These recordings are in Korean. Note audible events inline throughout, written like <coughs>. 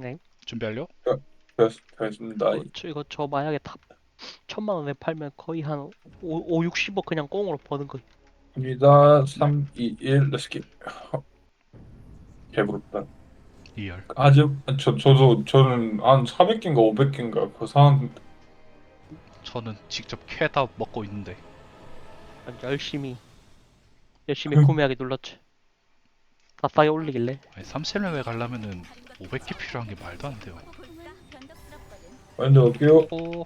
네. 준비 완료? 됐, 됐습니다. 어, 저 이거 저 만약에 탑 천만 원에 팔면 거의 한 5, 5 60억 그냥 꽁으로 버는 거. 입니다. 3, 2, 1, 렛츠기. 개부럽다. 리얼. 아직 저 저도 저는 한 400개인가 500개인가 그 상황 저는 직접 캐다 먹고 있는데 열심히 열심히 음. 구매하기 눌렀지. 다 싸게 올리길래. 아니 3셀레에 가려면은 500개 필요한 게 말도 안 돼요. 먼저 올게요. 오,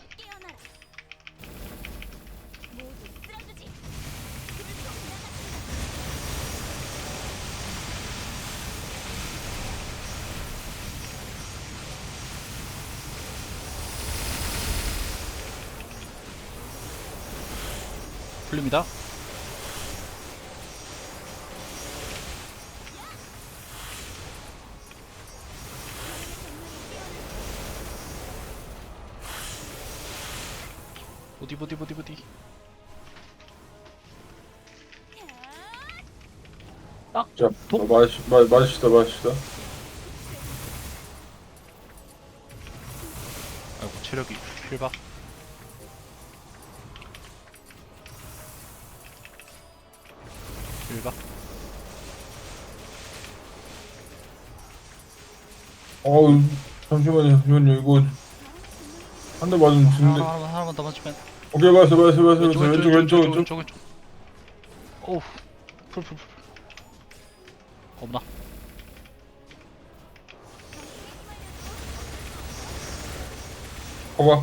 풀립니다. 어디 어디 어디 어디 자, 독? 마시 마 마시다 마시다. 아이고 체력이 필박 필박 어우 잠시만요 잠시만요 이거 한 대 맞으면 죽는데. 하나, 하나, 하나만 더 맞추면 오케이 맞았어 맞았어 맞았어. 왼쪽 왼쪽 왼쪽 왼쪽 왼쪽 왼쪽 오우 풀풀풀. 없나? 봐봐.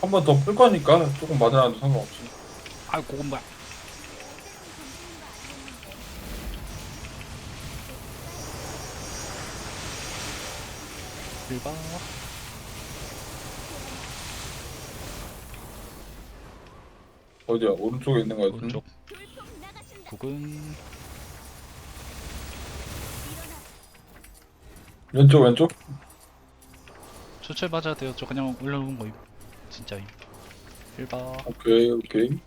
한 번더풀 거니까 조금 맞아놔도 상관없어. 아이 그건 뭐야 필박 어디야? 오른쪽에 있는 거 같은데. 오른쪽. 국은 왼쪽 왼쪽. 초철 맞아야 돼요. 저 그냥 올려놓은 거임. 진짜임. 필박 오케이 오케이.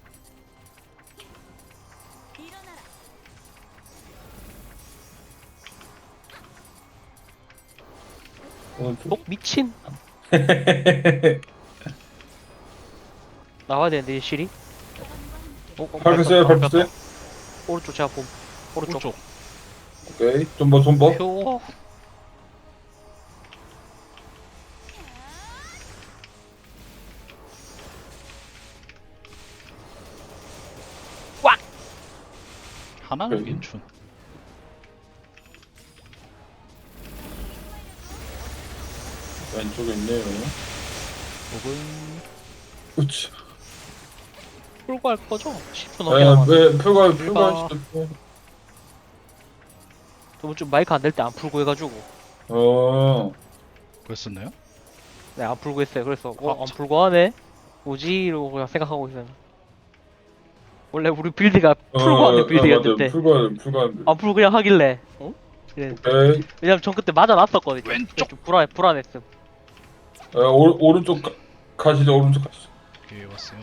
오른쪽. 어 미친. <laughs> 나와야 되는데 이 실이. 어, 어, 팔겠어요 밟혔다. 밟혔다. 오른쪽 제가 봄. 오른쪽. 오른쪽 오케이 좀 더. 표 꽉! 하나는. 괜춘 왼쪽에 있네요. 국은 그렇지. 풀고 할 거죠? 10분 넘게 남았. 네, 표가. 표가 있어. 저번 주 마이크 안 될 때 안 풀고 해가지고. 어. 그랬었나요? 네, 안 풀고 했어요. 그래서 아, 어, 안 참. 풀고 하네. 뭐지? 이러고 그냥 생각하고 있어요. 원래 우리 빌드가 풀고 하는 어, 빌드였는데 아, 맞아. 풀고 하는 풀고 하는. 안 풀고 그냥 하길래. 어? 그래. 오케이. 왜냐면 전 그때 맞아놨었거든요. 왼쪽. 좀 불안 불안했음. 어, 오, 오른쪽 가, 가시죠 오른쪽 가시죠. 오케이 왔어요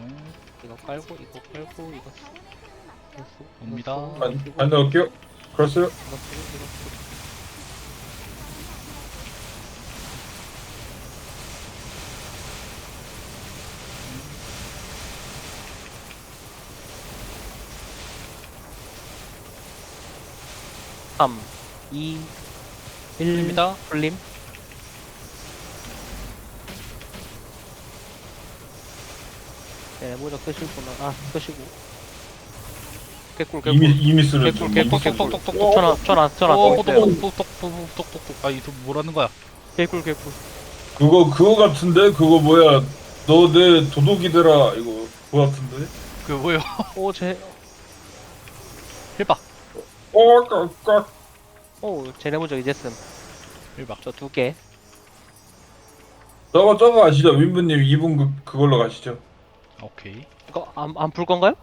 이거 깔고 이거 깔고 이거. 쓰- 옵니다. 이거 안, 안 넣을게요. 그렇어요. 이거 쓰- 이거 쓰- 삼, 이, 일, 입니다 풀림. 네, 모자 끄시구나. 아, 끄시고. 개꿀, 개꿀. 이미 이미 쓰러. 개꿀, 개꿀, 개꿀, 똑똑똑. 전화, 전화, 전화. 오, 또 똑, 있어요. 똑, 똑, 똑, 똑, 똑, 똑. 아, 이거 뭐라는 거야? 개꿀, 개꿀. 그거 그거 같은데 그거 뭐야? 너 내 도둑이더라 이거 그거 같은데. 그 뭐예요? 오, 제, 힐박, 어, 깍깍. 오, 제네 모자 이제 씀. 힐박. 저 두 개. 저거 저거 아시죠? 윈부님 2분 그 그걸로 가시죠. 오케이. 이거 안, 안풀 건가요?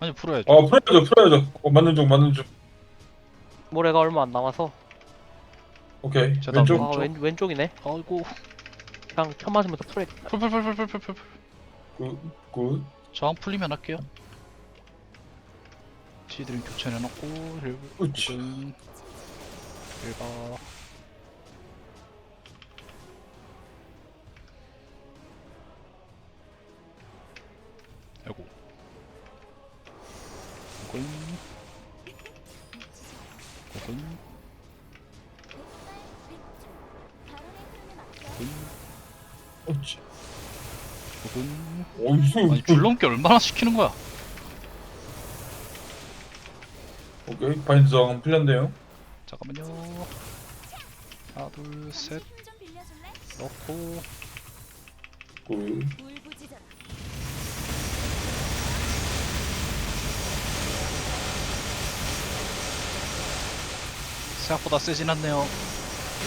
아니 풀어야죠. 어 풀어야죠 풀어야죠. 어, 맞는 중 맞는 중. 모래가 얼마 안 남아서. 오케이 저 다음 왼쪽. 아. 왼, 왼쪽이네. 아이고. 그냥 쳐 맞으면서 풀에. 풀풀풀풀풀풀. 굿 굿. 저항 풀리면 할게요. 시드링 교체해놓고. 혹은 일바 아이고. 어찌. 혹은 어디서 아니 줄넘기 얼마나 시키는 거야? 오케이. 상 풀렸네요. 잠깐만요. 하나 둘셋. 좀 빌려줄래? 넣고. 굿. 울부짖어라. 생각보다 세진 않네요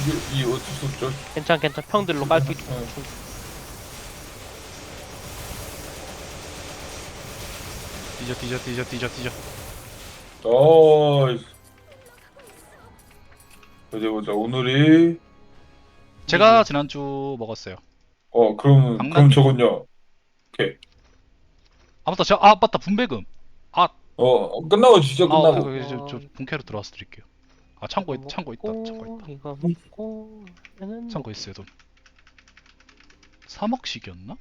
이게 이 어쩔 수 없죠. 괜찮 괜찮 평들로 깔수 있어 어. 뒤져 뒤져 뒤져 뒤져 뒤져 나이스. 어디 보자. 오늘이 제가 지난주 먹었어요 어 그럼 그럼 강남님. 저건요. 아 맞다 제가 아 맞다 분배금 아, 어, 어 끝나고 진짜 아 끝나고. 그, 그, 저, 저 본캐로 들어와서 드릴게요 아 창고 있, 창고 있다 창고 있다 이거 먹고 얘는 창고 있어요 돈 3억씩이었나?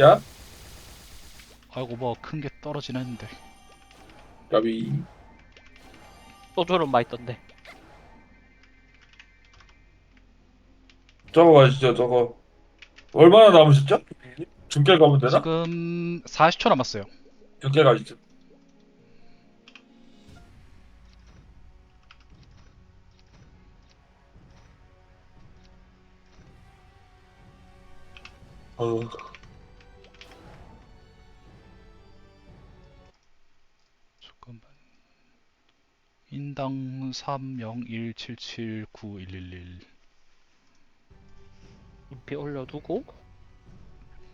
야, 아이고 뭐 큰 게 떨어지나 했는데 야비. 소주는 맛있던데 저거 가시죠. 저거. 얼마나 남으셨죠? 중계 가면 되나? 지금 40초 남았어요 중계 가시죠. 어, 잠깐만 인당 301779111 인피 올려두고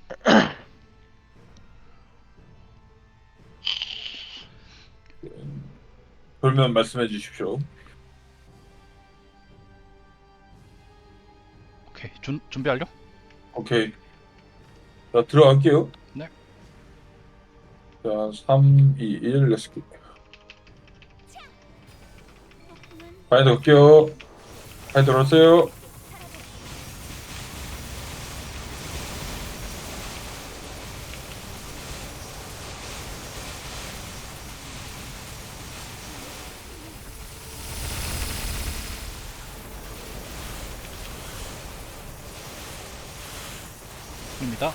<coughs> 그러면 말씀해 주십시오. 오케이 준, 준비 완료? 오케이. 자, 들어갈게요. 네. 자, 3, 2, 1, 렛츠고. 많이 넣을게요. 많이 들었어요. 입니다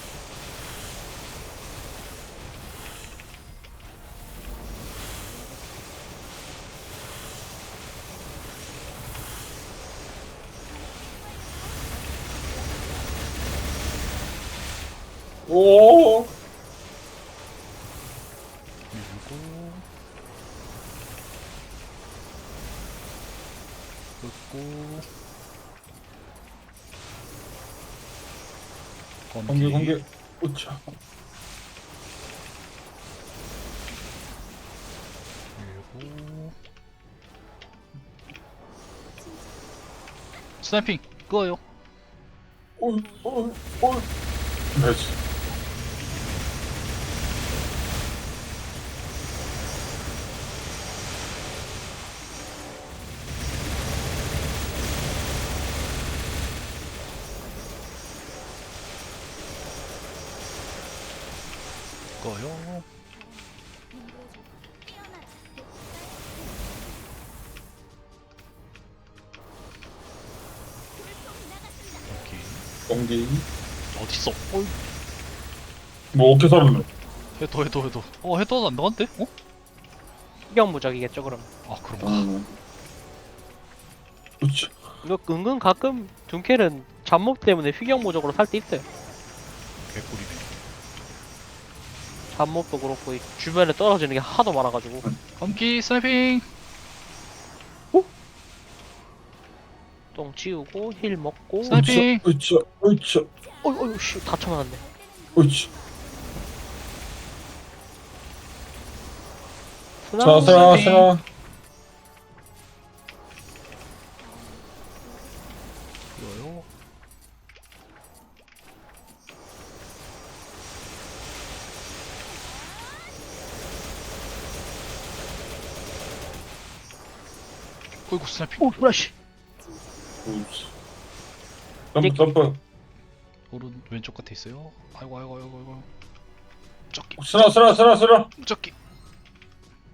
오! 밀고 긋고 공개, 공개. 우차. 밀고 스나이핑 끄어요 오, 오, 오. 나이스. 뭐, 어깨 사르네. 해도 해도 해도 어 해도 안 나간대? 어? 희경무적이겠죠 그럼 아 그런가 음. 우차. 이거 은근 가끔 둔켈은 잡목 때문에 휘경무적으로 살 때 있어요 개꿀이네 잡목도 그렇고 이 주변에 떨어지는 게 하도 많아가지고 검기 스나이핑 똥 치우고 힐 먹고 스나이핑! 우차, 우차, 어이 어이 씨다 쳐맞았네 우차. 저, 저, 네. 저. 이거요? 어이구 스나핑 오 브라시 점프, 점프. 오른 왼쪽 끝에 있어요 아이고 아이고 아이고 아이고 쫓기 쓰러, 쓰러, 쓰러, 쓰러. 쫓기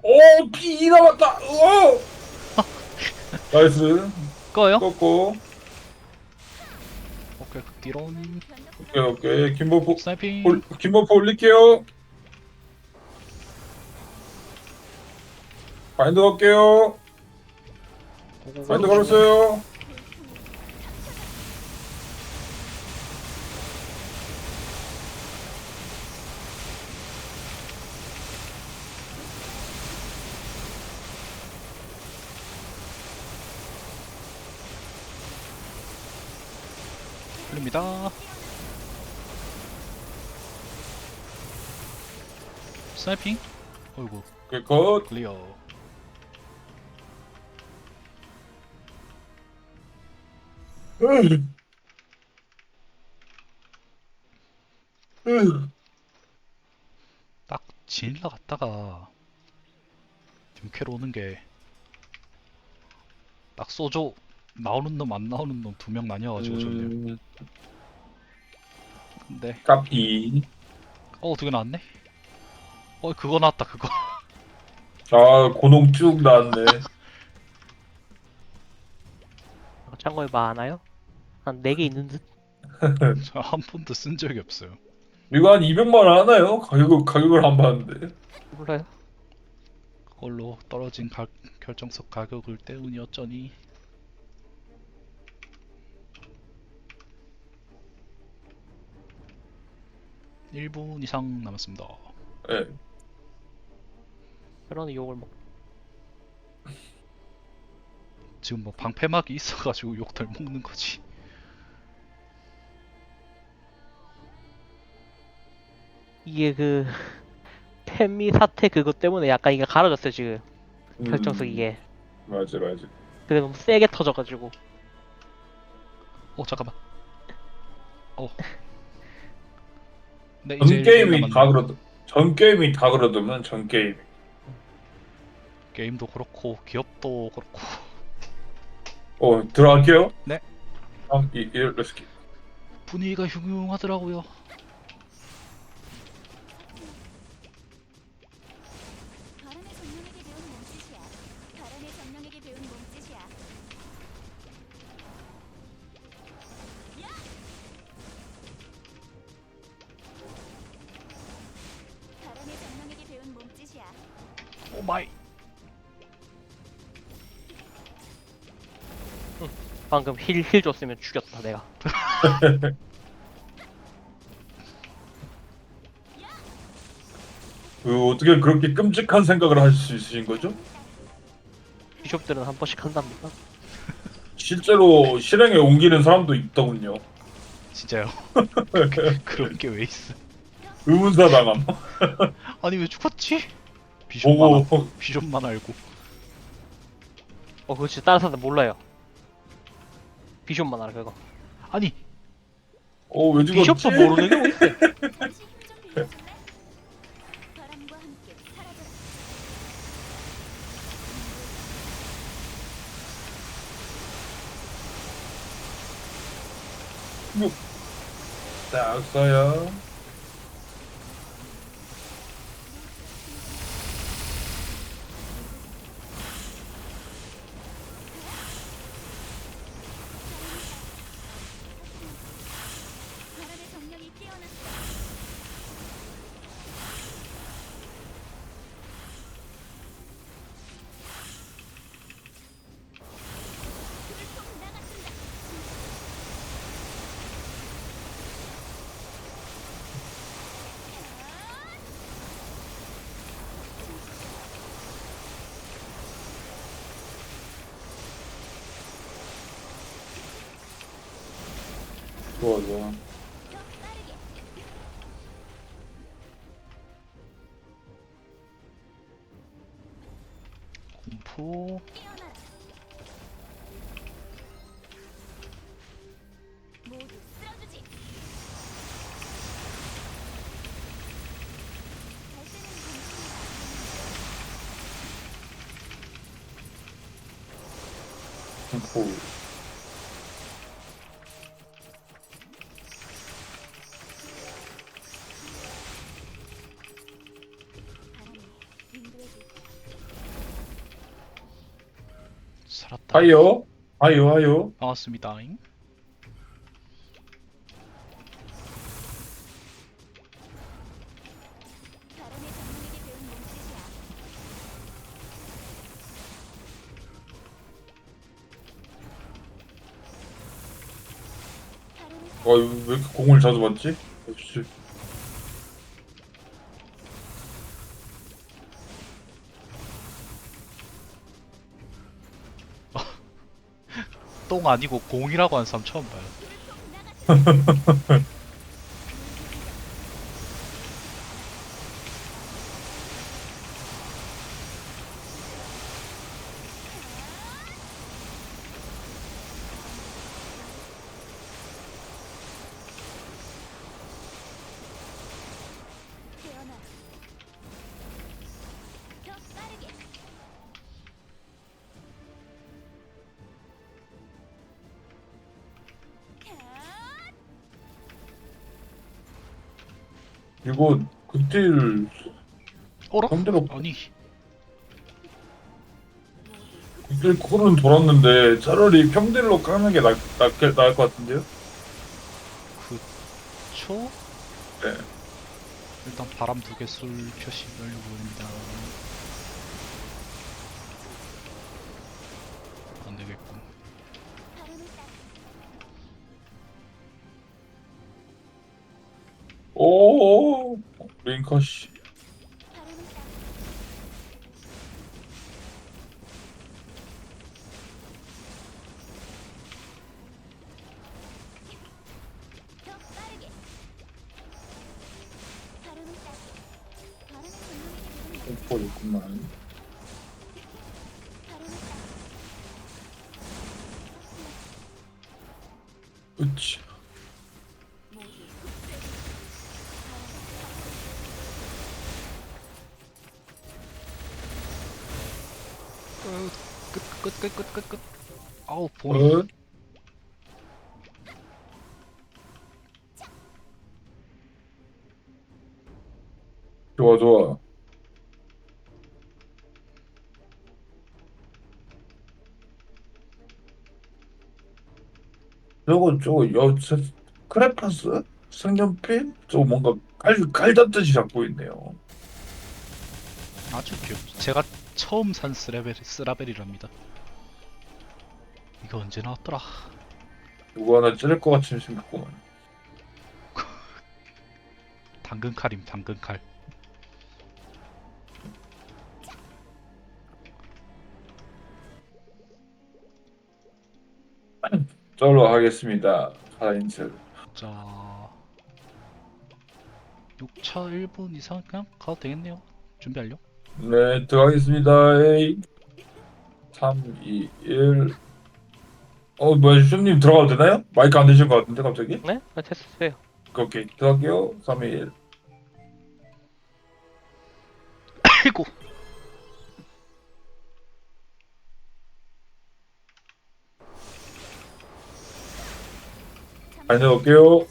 오, 피 남았다. 오. 나이스. 꺼요? 꺾고. 오케이 극디론 오케이 오케이. 김버프 스나이핑 올 김버프 올릴게요. 바인드 갈게요. 바인드 걸었어요. 풀립니다 스나이핑 어이구 오케이 컷. 클리어. 딱 지닐라 갔다가 dim캐로 오는 게딱 소조 나오는 놈 안 나오는 놈 두 명 나뉘어가지고 저는 음, 근데 까피. 어두 개 나왔네 어 그거 나왔다 그거 아 고농 쭉 나왔네. 창고에 많아요? 한 4개 있는 듯? 저 <laughs> 한 푼도 쓴 적이 없어요 이거 한 200만 원 하나요? 가격을 가격을 안 봤는데. 몰라요 그걸로 떨어진 가, 결정석 가격을 때우니 어쩌니 일분 이상 남았습니다. 예. 그러는 욕을 먹. 지금 뭐 방패막이 있어가지고 욕덜 먹는 거지. 이게 그 <laughs> 팬미 사태 그것 때문에 약간 이게 갈아졌어요 지금. 음, 결정석 이게. 맞아 맞아. 그게 너무 세게 터져가지고. 어 잠깐만. 어. 네, 전 이제 게임이. 다 그러더. 전 게임이 다 그러더만 전 게임. 게임도 그렇고 기업도 그렇고 어 들어갈게요. 네. 다음 이 이렇게. 분위기가 흉흉하더라고요 오 마이 방금 힐 힐 줬으면 죽였다 내가 <laughs> 그 어떻게 그렇게 끔찍한 생각을 하실 수 있으신 거죠? 비숍들은 한 번씩 한답니다 실제로 실행에 옮기는 사람도 있더군요. 진짜요 <laughs> 그런 게 왜 있어 의문사 당함. 아니 왜 죽었지 비숍만 알- 보고. 비숍만 알고. 어 진짜 다른 사람들 몰라요. 비숍만 알아 그거. 아니. 어 왜 죽었지? 비숍도 모르는 게 함께 사라져라. 딱 써요. 바람의 정령이 깨어났어. 불통 나갔습니다. 좋아 살았다. 하이요. 하이요, 하이요. 반갑습니다. 이거 왜 이렇게 공을 자주 받지? 역시. 똥 아니고 공이라고 하는 사람 처음 봐요. <laughs> 콜은 돌았는데 차라리 평딜로 까는 게 낫, 낫게 나을 것 같은데요? 초? 네. 일단 바람 두개술 표시 완료입니다. 안 따라. 오, 링커 씨. 공포 있구만. 흡수해 끝끝 끝 끝 끝 끝. 아우 보이. 어? 저거, 저거, 여, 저, 크레파스? 색연필? 저거 뭔가 깔, 깔 잡듯이 잡고 있네요. 아주 귀엽. 제가 처음 산 스라벨 스라벨이랍니다. 이거 언제 나왔더라? 누구 하나 찌를 것 같이 생겼구만. <laughs> 당근 칼임 당근 칼. 저로 하겠습니다. 사인스. 자 6차 1분 이상 그냥 가도 되겠네요. 준비 완료. 네, 들어가겠습니다. 에이. 3, 2, 1. 어, 뭐야, 슈님 들어가도 되나요? 마이크 안 되신 것 같은데, 갑자기? 네? 아, 됐어요. 오케이, 들어갈게요. 3, 2, 1. 아이고. 다녀올게요.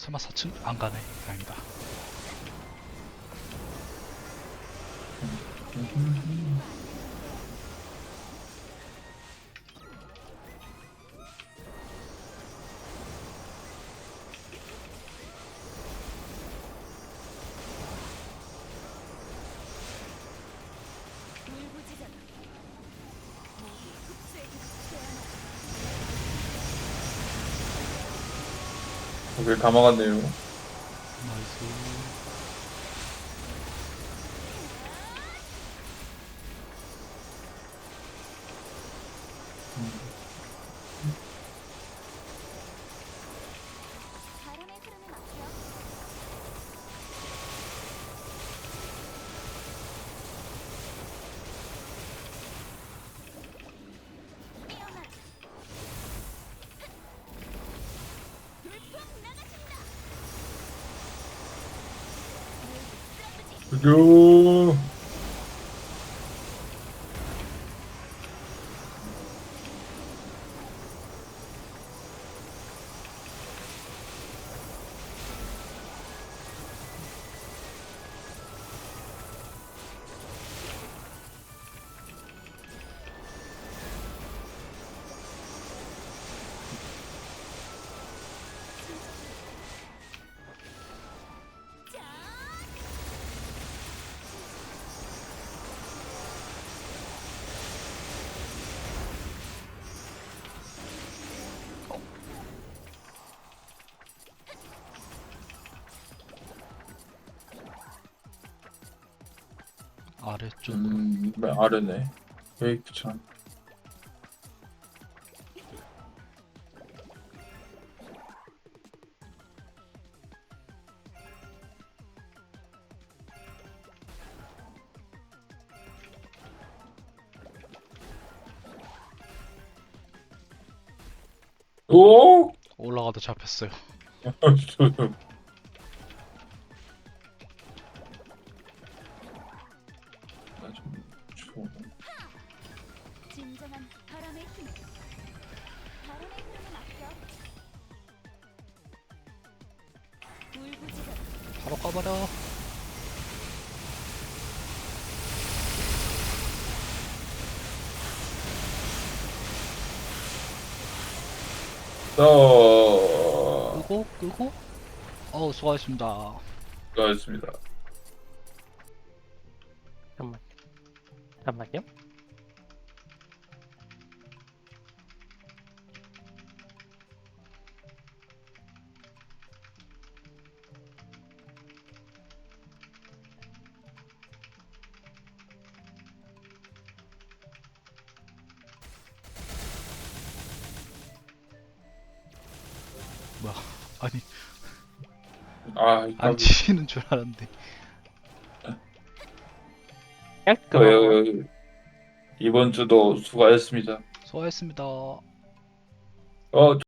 설마 4층 안 가네. 다행이다. 막았네요. 나이스. 바람의 흐름에 맡겨. 뛰어나. 불풍 나가신다. 쓰 아래쪽. 음, 네, 아래네. 에이 귀찮. 오! 올라가도 잡혔어요. <laughs> 끄고 끄고. 어우 수고하셨습니다. 수고하셨습니다. 잠깐만. 잠깐만요. 아니 아, 이안 치는 줄 알았는데. 깔끔하고 어, 이번 주도 수고하셨습니다. 수고하셨습니다. 어,